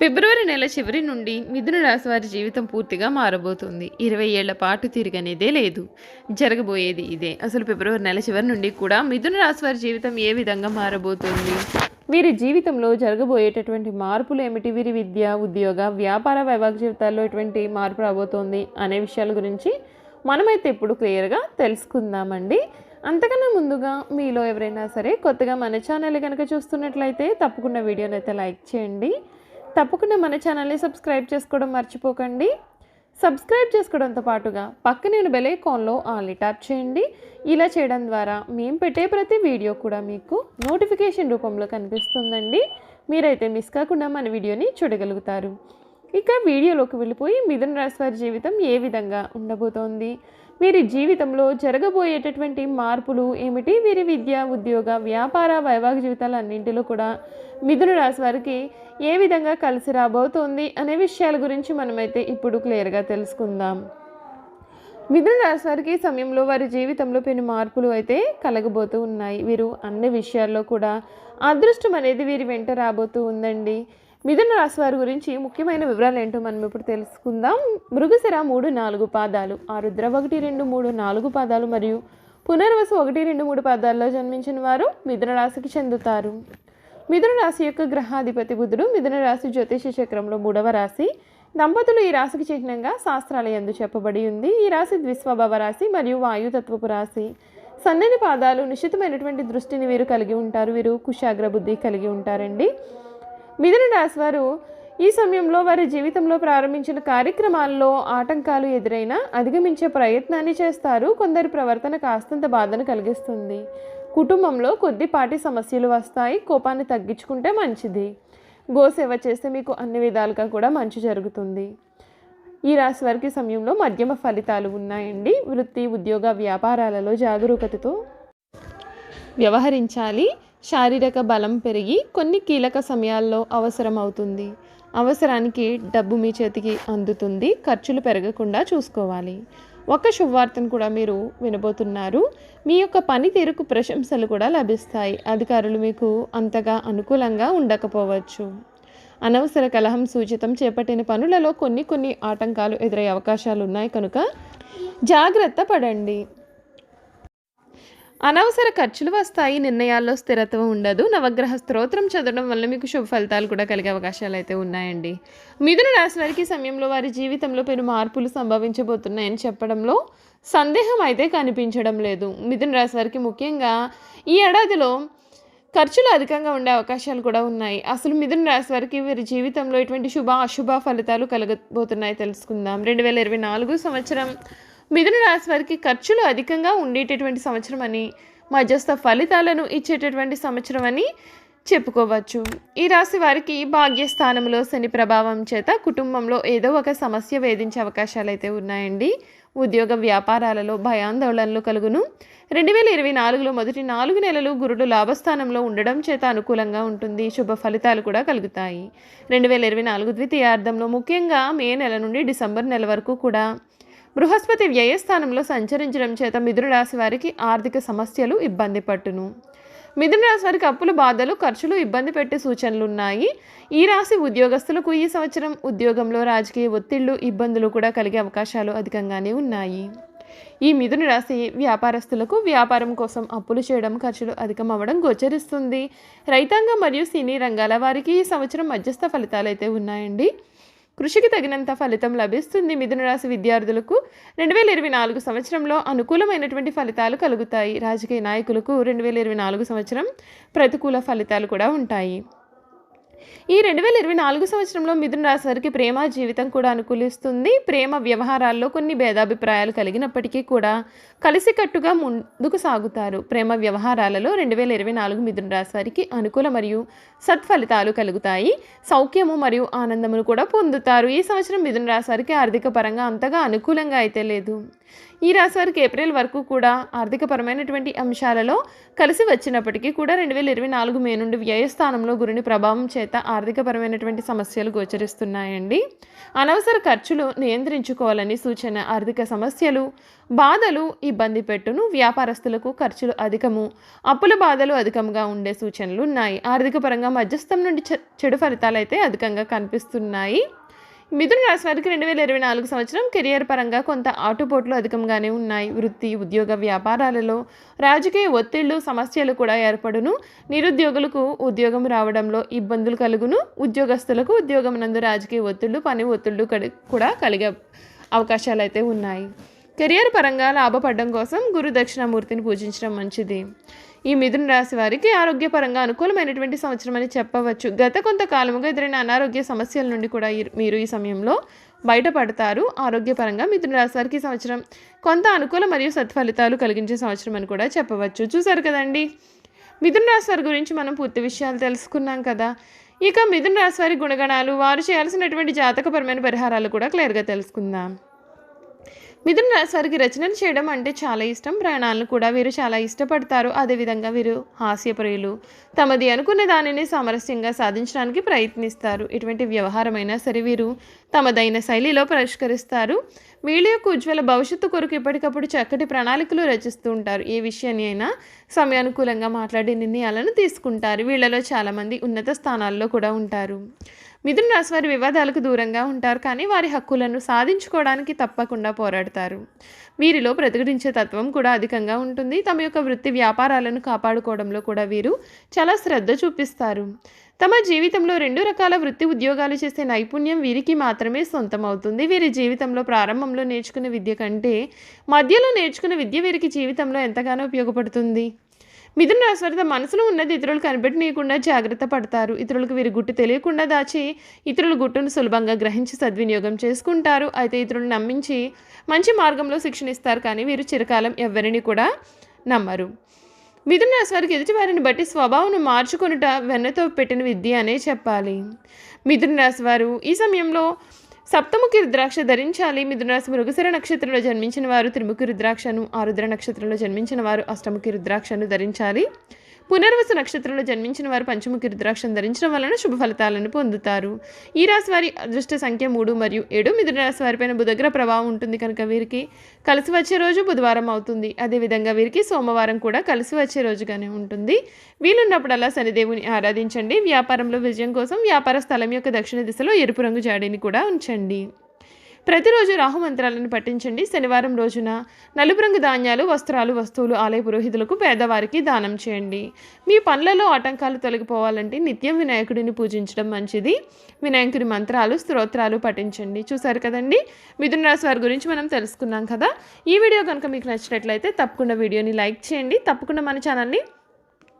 ఫిబ్రవరి నెల చివరి నుండి మిథున రాశి వారి జీవితం పూర్తిగా మారబోతుంది. ఇరవై ఏళ్ళ పాటు తిరగనేదే లేదు. జరగబోయేది ఇదే. అసలు ఫిబ్రవరి నెల చివరి నుండి కూడా మిథున రాశి వారి జీవితం ఏ విధంగా మారబోతుంది? వీరి జీవితంలో జరగబోయేటటువంటి మార్పులు ఏమిటి? వీరి విద్య ఉద్యోగ వ్యాపార వైవాహిక జీవితాల్లో ఎటువంటి మార్పు రాబోతోంది అనే విషయాల గురించి మనమైతే ఇప్పుడు క్లియర్గా తెలుసుకుందామండి. అంతకన్నా ముందుగా మీలో ఎవరైనా సరే కొత్తగా మన ఛానల్ కనుక చూస్తున్నట్లయితే తప్పకుండా వీడియోనైతే అయితే లైక్ చేయండి. తప్పకుండా మన ఛానల్ని సబ్స్క్రైబ్ చేసుకోవడం మర్చిపోకండి. సబ్స్క్రైబ్ చేసుకోవడంతో పాటుగా పక్కనే బెల్ ఐకాన్లో ఆల్ని ట్యాప్ చేయండి. ఇలా చేయడం ద్వారా మేము పెట్టే ప్రతి వీడియో కూడా మీకు నోటిఫికేషన్ రూపంలో కనిపిస్తుందండి. మీరైతే మిస్ కాకుండా మన వీడియోని చూడగలుగుతారు. ఇక వీడియోలోకి వెళ్ళిపోయి మిథున రాశి వారి జీవితం ఏ విధంగా ఉండబోతోంది? వీరి జీవితంలో జరగబోయేటటువంటి మార్పులు ఏమిటి? వీరి విద్య ఉద్యోగ వ్యాపార వైవాహిక జీవితాలు అన్నింటిలో కూడా మిథున రాశి వారికి ఏ విధంగా కలిసి రాబోతోంది అనే విషయాల గురించి మనమైతే ఇప్పుడు క్లియర్గా తెలుసుకుందాం. మిథున రాశి వారికి సమయంలో వారి జీవితంలో పెను మార్పులు అయితే కలగబోతూ ఉన్నాయి. వీరు అన్ని విషయాల్లో కూడా అదృష్టం అనేది వీరి వెంట రాబోతూ ఉందండి. మిథున రాశి వారి గురించి ముఖ్యమైన వివరాలు ఏంటో మనం ఇప్పుడు తెలుసుకుందాం. మృగశిర మూడు నాలుగు పాదాలు. ఆరుద్ర ఒకటి రెండు మూడు నాలుగు పాదాలు మరియు పునర్వసు ఒకటి రెండు మూడు పాదాల్లో జన్మించిన వారు మిథున రాశికి చెందుతారు. మిథున రాశి యొక్క గ్రహాధిపతి బుధుడు మిథున రాశి జ్యోతిష చక్రంలో మూడవ రాశి. దంపతులు ఈ రాశికి చిహ్నంగా శాస్త్రాల ఎందు చెప్పబడి ఉంది. ఈ రాశి ద్విస్వభావ రాశి మరియు వాయుతత్వపు రాశి. సన్నని పాదాలు నిశ్చితమైనటువంటి దృష్టిని వీరు కలిగి ఉంటారు. వీరు కుశాగ్ర బుద్ధి కలిగి ఉంటారండి. మిథున రాశి వారు ఈ సమయంలో వారి జీవితంలో ప్రారంభించిన కార్యక్రమాల్లో ఆటంకాలు ఎదురైనా అధిగమించే ప్రయత్నాన్ని చేస్తారు. కొందరి ప్రవర్తన కాస్తంత బాధను కలిగిస్తుంది. కుటుంబంలో కొద్దిపాటి సమస్యలు వస్తాయి. కోపాన్ని తగ్గించుకుంటే మంచిది. గోసేవ చేస్తే మీకు అన్ని విధాలుగా కూడా మంచి జరుగుతుంది. ఈ రాశి వారికి సమయంలో మధ్యమ ఫలితాలు ఉన్నాయండి. వృత్తి ఉద్యోగ వ్యాపారాలలో జాగరూకతతో వ్యవహరించాలి. శారీరక బలం పెరిగి కొన్ని కీలక సమయాల్లో అవసరం అవుతుంది అవసరానికి డబ్బు మీ చేతికి అందుతుంది. ఖర్చులు పెరగకుండా చూసుకోవాలి. ఒక శుభవార్తను కూడా మీరు వినబోతున్నారు. మీ యొక్క పనితీరుకు ప్రశంసలు కూడా లభిస్తాయి. అధికారులు మీకు అంతగా అనుకూలంగా ఉండకపోవచ్చు. అనవసర కలహం సూచితం చేపట్టిన పనులలో కొన్ని కొన్ని ఆటంకాలు ఎదురయ్యే అవకాశాలు ఉన్నాయి కనుక జాగ్రత్త పడండి. అనవసర ఖర్చులు వస్తాయి నిర్ణయాల్లో స్థిరత్వం ఉండదు. నవగ్రహ స్తోత్రం చదవడం వల్ల మీకు శుభ ఫలితాలు కూడా కలిగే అవకాశాలు అయితే ఉన్నాయండి. మిథున రాశి వారికి సమయంలో వారి జీవితంలో పెను మార్పులు సంభవించబోతున్నాయని చెప్పడంలో సందేహం అయితే కనిపించడం లేదు. మిథున రాశి వారికి ముఖ్యంగా ఈ ఏడాదిలో ఖర్చులు అధికంగా ఉండే అవకాశాలు కూడా ఉన్నాయి. అసలు మిథున రాశి వారికి వీరి జీవితంలో ఎటువంటి శుభ అశుభ ఫలితాలు కలగబోతున్నాయి తెలుసుకుందాం. రెండు వేల ఇరవై నాలుగు సంవత్సరం మిథున రాశి వారికి ఖర్చులు అధికంగా ఉండేటటువంటి సంవత్సరం అని మధ్యస్థ ఫలితాలను ఇచ్చేటటువంటి సంవత్సరం అని చెప్పుకోవచ్చు. ఈ రాశి వారికి భాగ్యస్థానంలో శని ప్రభావం చేత కుటుంబంలో ఏదో ఒక సమస్య వేధించే అవకాశాలు అయితే ఉన్నాయండి. ఉద్యోగ వ్యాపారాలలో భయాందోళనలు కలుగును. రెండు వేల ఇరవై నాలుగులో మొదటి నాలుగు నెలలు గురుడు లాభస్థానంలో ఉండడం చేత అనుకూలంగా ఉంటుంది. శుభ ఫలితాలు కూడా కలుగుతాయి. రెండు వేల ఇరవై నాలుగు ద్వితీయార్థంలో ముఖ్యంగా మే నెల నుండి డిసెంబర్ నెల వరకు కూడా బృహస్పతి వ్యయస్థానంలో సంచరించడం చేత మిథున రాశి వారికి ఆర్థిక సమస్యలు ఇబ్బంది పట్టును. మిథున రాశి వారికి అప్పుల బాధలు ఖర్చులు ఇబ్బంది పెట్టే సూచనలు ఉన్నాయి ఈ రాశి ఉద్యోగస్తులకు ఈ సంవత్సరం ఉద్యోగంలో రాజకీయ ఒత్తిళ్ళు ఇబ్బందులు కూడా కలిగే అవకాశాలు అధికంగానే ఉన్నాయి. ఈ మిథున రాశి వ్యాపారస్తులకు వ్యాపారం కోసం అప్పులు చేయడం ఖర్చులు అధికం అవ్వడం గోచరిస్తుంది. రైతాంగం మరియు సినీ రంగాల వారికి ఈ సంవత్సరం మధ్యస్థ ఫలితాలు అయితే ఉన్నాయండి. కృషికి తగినంత ఫలితం లభిస్తుంది మిథున రాశి విద్యార్థులకు. రెండు వేల ఇరవై నాలుగు సంవత్సరంలో అనుకూలమైనటువంటి ఫలితాలు కలుగుతాయి. రాజకీయ నాయకులకు రెండు వేల ఇరవై నాలుగు సంవత్సరం ప్రతికూల ఫలితాలు కూడా ఉంటాయి. ఈ రెండు వేల ఇరవై నాలుగు సంవత్సరంలో మిథున రాశి వారికి ప్రేమ జీవితం కూడా అనుకూలిస్తుంది. ప్రేమ వ్యవహారాల్లో కొన్ని భేదాభిప్రాయాలు కలిగినప్పటికీ కూడా కలిసికట్టుగా ముందుకు సాగుతారు. ప్రేమ వ్యవహారాలలో రెండు వేల ఇరవై నాలుగు మిథున రాశి వారికి అనుకూల మరియు సత్ఫలితాలు కలుగుతాయి. సౌఖ్యము మరియు ఆనందమును కూడా పొందుతారు. ఈ సంవత్సరం మిథున రాశి వారికి ఆర్థిక పరంగా అంతగా అనుకూలంగా అయితే లేదు. ఈ రాశి వారికి ఏప్రిల్ వరకు కూడా ఆర్థికపరమైనటువంటి అంశాలలో కలిసి వచ్చినప్పటికీ కూడా రెండు వేల ఇరవై నాలుగు మే నుండి వ్యయస్థానంలో గురుని ప్రభావం చేత ఆర్థికపరమైనటువంటి సమస్యలు గోచరిస్తున్నాయండి. అనవసర ఖర్చులు నియంత్రించుకోవాలని సూచన ఆర్థిక సమస్యలు బాధలు ఇబ్బంది పెట్టును వ్యాపారస్తులకు ఖర్చులు అధికము అప్పుల బాధలు అధికంగా ఉండే సూచనలు ఉన్నాయి. ఆర్థిక పరంగా మధ్యస్థం నుండి చె- చెడు ఫలితాలు అయితే అధికంగా కనిపిస్తున్నాయి. మిథున రాశి వారికి రెండు వేల ఇరవై నాలుగు సంవత్సరం కెరియర్ పరంగా కొంత ఆటుపోట్లు అధికంగానే ఉన్నాయి. వృత్తి ఉద్యోగ వ్యాపారాలలో రాజకీయ ఒత్తిళ్ళు సమస్యలు కూడా ఏర్పడును. నిరుద్యోగులకు ఉద్యోగం రావడంలో ఇబ్బందులు కలుగును. ఉద్యోగస్తులకు ఉద్యోగం నందు రాజకీయ ఒత్తిళ్ళు పని ఒత్తిళ్ళు కూడా కలిగే అవకాశాలు అయితే ఉన్నాయి. కెరియర్ పరంగా లాభపడడం కోసం గురు దక్షిణామూర్తిని పూజించడం మంచిది. ఈ మిథున రాశి వారికి ఆరోగ్యపరంగా అనుకూలమైనటువంటి సంవత్సరం అని చెప్పవచ్చు. గత కొంతకాలముగా ఎదురైన అనారోగ్య సమస్యల నుండి కూడా మీరు ఈ సమయంలో బయటపడతారు. ఆరోగ్యపరంగా మిథున రాశి వారికి ఈ సంవత్సరం కొంత అనుకూల మరియు సత్ఫలితాలు కలిగించే సంవత్సరం అని కూడా చెప్పవచ్చు. చూసారు కదండి? మిథున రాశి వారి గురించి మనం పూర్తి విషయాలు తెలుసుకున్నాం కదా. ఇక మిథున రాశి వారి గుణగణాలు వారు చేయాల్సినటువంటి జాతకపరమైన పరిహారాలు కూడా క్లియర్గా తెలుసుకుందాం. మిథున రాశి వారికి రచనలు చేయడం అంటే చాలా ఇష్టం. ప్రయాణాలను కూడా వీరు చాలా ఇష్టపడతారు. అదేవిధంగా వీరు హాస్యప్రియులు. తమది అనుకున్న దానిని సామరస్యంగా సాధించడానికి ప్రయత్నిస్తారు. ఇటువంటి వ్యవహారమైనా సరే వీరు తమదైన శైలిలో పరిష్కరిస్తారు. వీళ్ళ యొక్క ఉజ్వల భవిష్యత్తు కొరకు ఎప్పటికప్పుడు చక్కటి ప్రణాళికలు రచిస్తూ ఉంటారు. ఏ విషయాన్ని అయినా సమయానుకూలంగా మాట్లాడే నిర్ణయాలను తీసుకుంటారు. వీళ్ళలో చాలామంది ఉన్నత స్థానాల్లో కూడా ఉంటారు. మిథున రాశి వారి వివాదాలకు దూరంగా ఉంటారు కానీ వారి హక్కులను సాధించుకోవడానికి తప్పకుండా పోరాడతారు. వీరిలో ప్రతిఘటించే తత్వం కూడా అధికంగా ఉంటుంది. తమ యొక్క వృత్తి వ్యాపారాలను కాపాడుకోవడంలో కూడా వీరు చాలా శ్రద్ధ చూపిస్తారు. తమ జీవితంలో రెండు రకాల వృత్తి ఉద్యోగాలు చేసే నైపుణ్యం వీరికి మాత్రమే సొంతం అవుతుంది వీరి జీవితంలో ప్రారంభంలో నేర్చుకున్న విద్య కంటే మధ్యలో నేర్చుకున్న విద్య వీరికి జీవితంలో ఎంతగానో ఉపయోగపడుతుంది. మిథున రాశి వారి మనసులో ఉన్నది ఇతరులు కనిపెట్టనీయకుండా జాగ్రత్త పడతారు. ఇతరులకు వీరి గుట్టు తెలియకుండా దాచి ఇతరుల గుట్టును సులభంగా గ్రహించి సద్వినియోగం చేసుకుంటారు. అయితే ఇతరులను నమ్మించి మంచి మార్గంలో శిక్షణ ఇస్తారు కానీ వీరు చిరకాలం ఎవరిని కూడా నమ్మరు. మిథున రాశి వారికి ఎదుటివారిని బట్టి స్వభావం మార్చుకొనుట వెన్నతో పెట్టిన విద్య అనే చెప్పాలి. మిథున రాశి వారు ఈ సమయంలో సప్తముఖి రుద్రాక్ష ధరించాలి. మిథునరాశి మృగశిర నక్షత్రంలో జన్మించిన వారు త్రిముఖి రుద్రాక్షను ఆరుద్ర నక్షత్రంలో జన్మించిన వారు అష్టముఖి రుద్రాక్షను ధరించాలి. పునర్వసు నక్షత్రంలో జన్మించిన వారు పంచముఖి రుద్రాక్షం ధరించడం వలన శుభ ఫలితాలను పొందుతారు. ఈ రాశి వారి అదృష్ట సంఖ్య మూడు మరియు ఏడు. మిథున రాశి వారిపైన బుధగ్ర ప్రభావం ఉంటుంది కనుక వీరికి కలిసి వచ్చే రోజు బుధవారం అవుతుంది. అదేవిధంగా వీరికి సోమవారం కూడా కలిసి వచ్చే రోజుగానే ఉంటుంది. వీలున్నప్పుడల్లా శనిదేవుని ఆరాధించండి. వ్యాపారంలో విజయం కోసం వ్యాపార స్థలం యొక్క దక్షిణ దిశలో ఎరుపు రంగు జాడీని కూడా ఉంచండి. ప్రతిరోజు రాహు మంత్రాలను పఠించండి. శనివారం రోజున నలుపు రంగు ధాన్యాలు వస్త్రాలు వస్తువులు ఆలయ పురోహితులకు పేదవారికి దానం చేయండి. మీ పనులలో ఆటంకాలు తొలగిపోవాలంటే నిత్యం వినాయకుడిని పూజించడం మంచిది. వినాయకుడి మంత్రాలు స్తోత్రాలు పఠించండి. చూసారు కదండి? మిథున రాశి వారి గురించి మనం తెలుసుకున్నాం కదా? ఈ వీడియో కనుక మీకు నచ్చినట్లయితే తప్పకుండా వీడియోని లైక్ చేయండి. తప్పకుండా మన ఛానల్ని